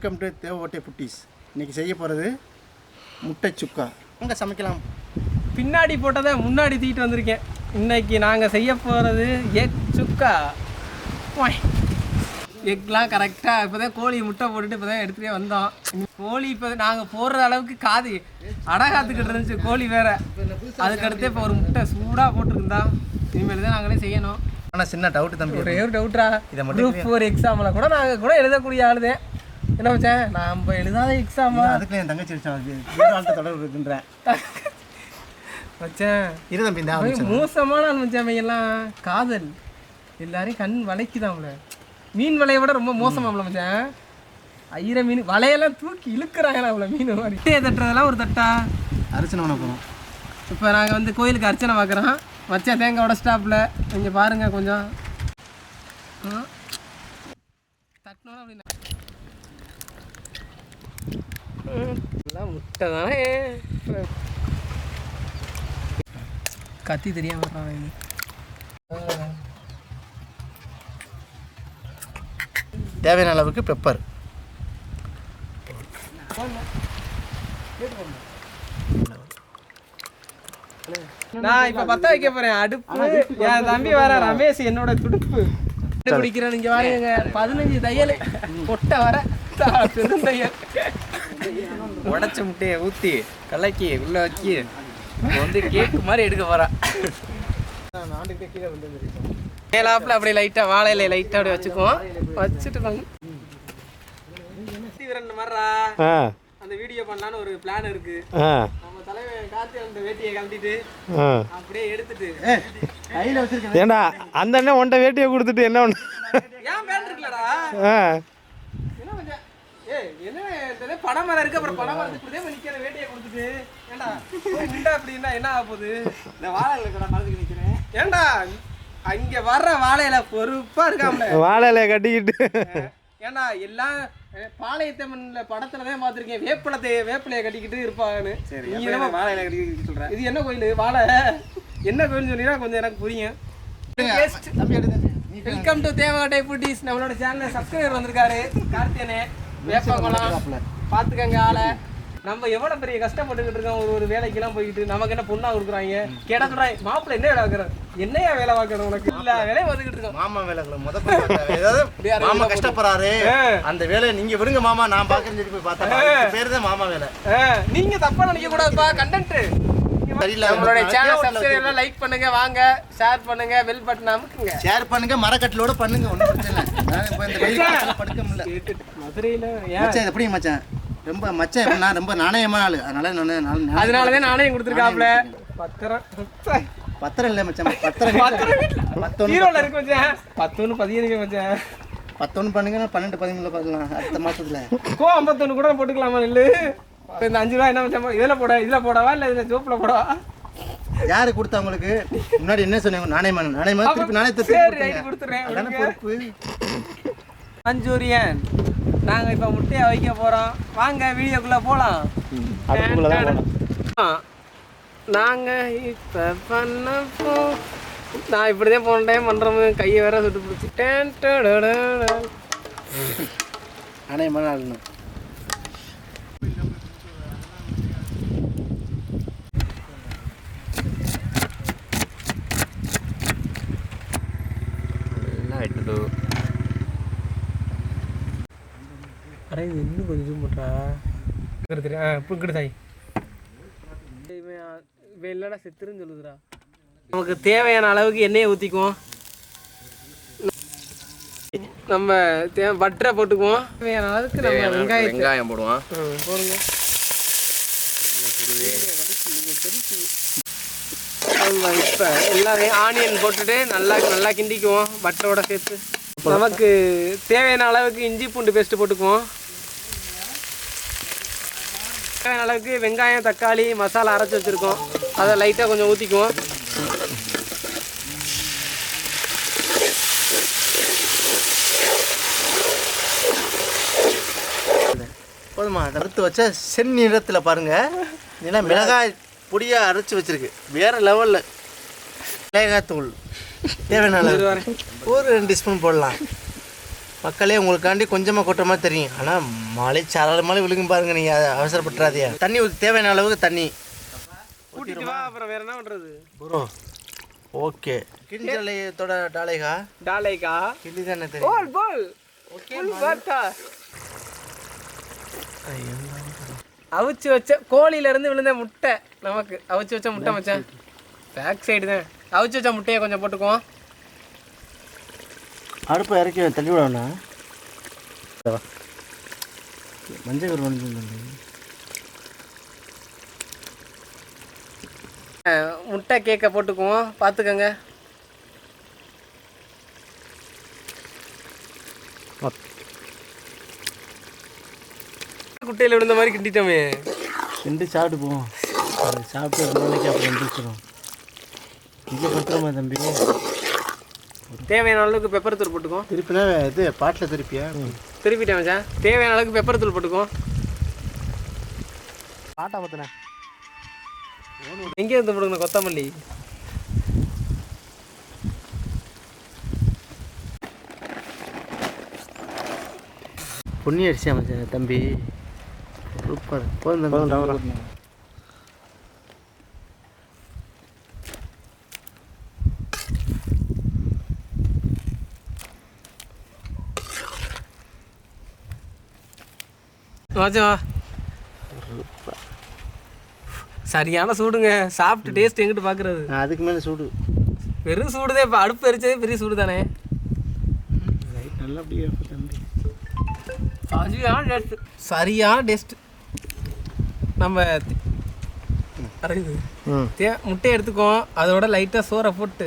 Welcome to Devakottai புட்டீஸ் இன்னைக்கு செய்ய போகிறது முட்டை சுக்கா. அங்கே சமைக்கலாம். பின்னாடி போட்டதை முன்னாடி தூக்கிட்டு வந்திருக்கேன். இன்னைக்கு நாங்கள் செய்ய போகிறது எக் சுக்கா. எக்லாம் கரெக்டாக இப்போ தான் கோழி முட்டை போட்டுட்டு இப்போ தான் எடுத்துகிட்டே வந்தோம். கோழி இப்போ நாங்கள் போடுற அளவுக்கு காது அடகாத்துக்கிட்டு இருந்துச்சு. கோழி வேற. அதுக்கடுத்து இப்போ ஒரு முட்டை சூடாக போட்டிருந்தா. இனிமேல் தான் நாங்களே செய்யணும். ஆனால் சின்ன டவுட் தம்பி. ஒரே ஒரு டவுட்ரா இதை மட்டும் ஃபோர் எக்ஸாமில் கூட நாங்கள் கூட எழுதக்கூடிய ஆளுதேன். என்ன வச்சேன் நம்ம எழுதாத எக்ஸாமா அதுக்கு என் தங்கச்சி வச்சான் தொடர்பு இருக்குன்றேன். வச்சேன் இரு தம்பி இந்த மோசமான அவங்க எல்லாம் காதல். எல்லாரையும் கண் வளைக்குதாம்ல மீன் வலையை விட ரொம்ப மோசமாம்ல மச்சான் ஐயிர மீன் வலையெல்லாம் தூக்கி இழுக்கிறாங்களா அவ்வளோ மீன் மாதிரி. தட்டுறதெல்லாம் ஒரு தட்டா? அரிசனை பண்ண போகிறோம் இப்போ நாங்கள் வந்து கோயிலுக்கு அர்ச்சனை பார்க்குறோம் வச்சா தேங்காய் உடச்சிட்டாப்புல இங்கே பாருங்க கொஞ்சம் ஆ. தட்டினோம் அப்படின்னா ம், எல்லாம் முட்டை தானே கத்தி தெரியாம. தேவையான அளவுக்கு பெப்பர் நான் இப்ப பத்த வைக்க போறேன். அடுப்பு. என் தம்பி வர ரமேஷ் என்னோட துடுப்பு. குடிக்கிறேன் நீங்க வாங்க பதினஞ்சு தையல். கொட்டை வர. பெருந்தையல் உடச்ச முட்டையை ஊற்றி கலக்கி உள்ள வச்சு வந்து கேக்கு மாதிரி எடுக்க போகிறான் மேலாப்புல அப்படியே லைட்டா வாழை இலையை லைட்டா அப்படியே வச்சுக்குவோம். வச்சுட்டு ரெண்டு மாதிரா அந்த வீடியோ பண்ணலான்னு ஒரு பிளான் இருக்கு. நம்ம தலைவன் கார்த்தி அந்த வேட்டியை கழட்டிட்டு அப்படியே எடுத்துட்டு. கையில் வச்சிருக்கேன் ஏண்டா அந்த அண்ணன் உன்ட்ட வேட்டியை கொடுத்துட்டு என்ன ஒன்று ஏன் பேன் இருக்குல்லடா? ஏய் என்ன இந்த படம் மரம் இருக்கு அப்புறம் படம் மரத்துக்கு இப்படியே நிக்கிற வேட்டியை கொடுத்துட்டு. ஏண்டா? நின்றா அப்படின்னா என்ன ஆக போகுது? இந்த வாழை இருக்கடா மரத்துக்கு நிற்கிறேன் ஏண்டா? அங்க வர்ற வாழையில பொறுப்பா இருக்காமல. வாழை இலையை கட்டிக்கிட்டு. ஏண்டா எல்லாம் பாளையத்தம்மன்ல படத்துல தான் பார்த்திருக்கேன். வேப்பிலத்தை வேப்பிலைய கட்டிக்கிட்டு இருப்பாங்கன்னு. சரி என்ன வாழை இலை கட்டி சொல்கிறேன் இது என்ன கோயில்? வாழை. என்ன கோயில்னு சொன்னீங்கன்னா கொஞ்சம் எனக்கு புரியும். வெல்கம் டு தேவகோட்டை புட்டிஸ் நம்மளோட சேனல்ல சப்ஸ்கிரைபர் வந்திருக்காரு கார்த்தியனே. வேப்பங்குளம் பாத்துக்கங்க ஆளை. நம்ம எவ்வளவு பெரிய கஷ்டப்பட்டுக்கிட்டு இருக்கோம் ஒரு ஒரு வேலைக்கெல்லாம் போயிட்டு நமக்கு என்ன பொண்ணா கொடுக்குறாங்க? கேட்டா சொல்றாங்க மாப்பிள்ள என்ன வேலை பார்க்குறேன் என்னையா வேலை பார்க்கணும் உனக்கு? இல்ல வேலையை வந்துகிட்டு இருக்கோம். மாமா வேலைகளை முத போய் பார்த்தா, ஏதாவது மாமா கஷ்டப்படுறாரு. அந்த வேலையை நீங்க விடுங்க மாமா நான் பார்க்கறேன்னு சொல்லி போய் பார்த்தா பேர் தான் மாமா வேலை. ஆ, நீங்க தப்பா நினைக்க கூடாதுப்பா கண்டென்ட் சரியில்லை நம்மளோட சேனல் சப்ஸ்கிரைப் லைக் பண்ணுங்க வாங்க ஷேர் பண்ணுங்க பெல் பட்டன் அமுக்குங்க. ஷேர் பண்ணுங்க மரக்கட்டிலோட பண்ணுங்க ஒன்றும் பிரச்சனை படுக்க முடியல. மதுரையில மச்சான் எப்படி மச்சான்? ரொம்ப மச்சான் எப்படின்னா ரொம்ப நாணயமான ஆளு. அதனால நான் அதனாலதான் நானே கொடுத்துருக்காப்ல. பத்திரம். பத்திரம் இல்லை மச்சான் பத்திரம் ஹீரோல இருக்கு மச்சான். பத்தொன்னு பதினஞ்சு மச்சான். பத்தொன்று பண்ணுங்க பன்னெண்டு பதிமூணுல பார்க்கலாம் அடுத்த மாசத்துல. கோ ஐம்பத்தொன்னு கூட போட்டுக்கலாமா இல்லு இப்ப இந்த அஞ்சு ரூபா என்ன மச்சான்? இதுல போட இதுல போடவா? இல்ல இதுல ஜோப்ல போடவா? யாரு கொடுத்தா உங்களுக்கு முன்னாடி என்ன சொன்னீங்க? நாணயமான நாணயமான திருப்பி நாணயத்தை சரி. கொடுத்துறேன். பொறுப்பு? மஞ்சூரியன் நாங்க இப்ப முட்டையை வைக்க போறோம். வாங்க வீடியோக்குள்ள போலாம். அதுக்குள்ளே தான் போகணும். நாங்க இப்ப பண்ண போ நான் இப்படிதான் போன டைம் பண்றோம் கையை வேற சுட்டு பிடிச்சி. டேன் டடடட. நாணயமான ஆளுன்னு எல்லாம் எடுத்துட்டு அட இது இன்னும் கொஞ்சம் ஜூம் பண்ணுறா தெரியும் ஆ இப்போ இங்கிட்டு தாய். இவன் இவன் இல்லைடா செத்துருன்னு சொல்லுதுடா. நமக்கு தேவையான அளவுக்கு எண்ணெயை ஊற்றிக்குவோம் நம்ம தே பட்டரை போட்டுக்குவோம். தேவையான அளவுக்கு நம்ம வெங்காயம் போடுவான் ம், போடுங்க. இப்போ எல்லாரையும் ஆனியன் போட்டுட்டு நல்லா நல்லா கிண்டிக்குவோம் பட்டரோட சேர்த்து. நமக்கு தேவையான அளவுக்கு இஞ்சி பூண்டு பேஸ்ட் போட்டுக்குவோம். தேவையான அளவுக்கு வெங்காயம் தக்காளி மசாலா அரைச்சி வச்சுருக்கோம். அதை லைட்டாக கொஞ்சம் ஊற்றிக்குவோம் போதுமா அறுத்து வச்ச செந்நிறத்தில் பாருங்க. ஏன்னா மிளகாய் பொடியாக அரைச்சி வச்சிருக்கு. வேற லெவலில் மிளகாய் தூள். தேவையான ஒரு ரெண்டு ஸ்பூன் போடலாம். மக்களே உங்களுக்காண்டி கொஞ்சமாக கொட்டுற மாதிரி தெரியும். ஆனால் மழை சாரல் மழை விழுகும் பாருங்க நீங்கள் அவசரப்பட்டுறாதீங்க. தண்ணி தேவையான அளவுக்கு தண்ணி. அப்புறம் வேற என்ன பண்றது? Bro okay. கிஞ்சலையத்தோட டாலைகா? டாலைக்கா கிள்ளி தானே தெரியும். போல் போல். ஃபுல் பாட்டா அவிச்சு வச்ச கோழியில இருந்து விழுந்த முட்டை நமக்கு. அவிச்சு வச்ச முட்டை மச்சான். பேக் சைடு தான். அவிச்சு வச்ச முட்டையை கொஞ்சம் போட்டுக்குவோம். அடுப்பை இறக்கி தள்ளி விடணா மஞ்சள் கரு வந்து முட்டை கேக்கை போட்டுக்குவோம். பார்த்துக்கங்க. குட்டையில் விழுந்த மாதிரி கிண்டிட்டோமே. ரெண்டு சாப்பிட்டு போவோம் சாப்பிட்டு ஒரு நாளைக்கு அப்புறம் எந்திரிச்சிடும் இங்கே பத்திரமா தம்பி. தேவையான அளவுக்கு பெப்பர் தூள் போட்டுக்குவோம் திருப்பினா இது பாட்டில் திருப்பியா? திருப்பிட்டேன் மச்சான். தேவையான அளவுக்கு பெப்பர் தூள் போட்டுக்குவோம் பாட்டா பத்தின? எங்கே இருந்து போடுங்க கொத்தமல்லி? பொன்னி அடிச்சா மச்சான் தம்பி? சூப்பர். போதும் மச்சான் சரியான சூடுங்க. சாப்பிட்டு டேஸ்ட் எங்கிட்டு பார்க்குறது அதுக்கு மேலே சூடு. வெறும் சூடுதே இப்போ அடுப்பு எரிச்சதே பெரிய சூடு தானே லைட் நல்லா அப்படியே சரியான டேஸ்ட் சரியான டேஸ்ட் நம்ம முட்டையை எடுத்துக்குவோம். அதோட லைட்டாக சோறை போட்டு.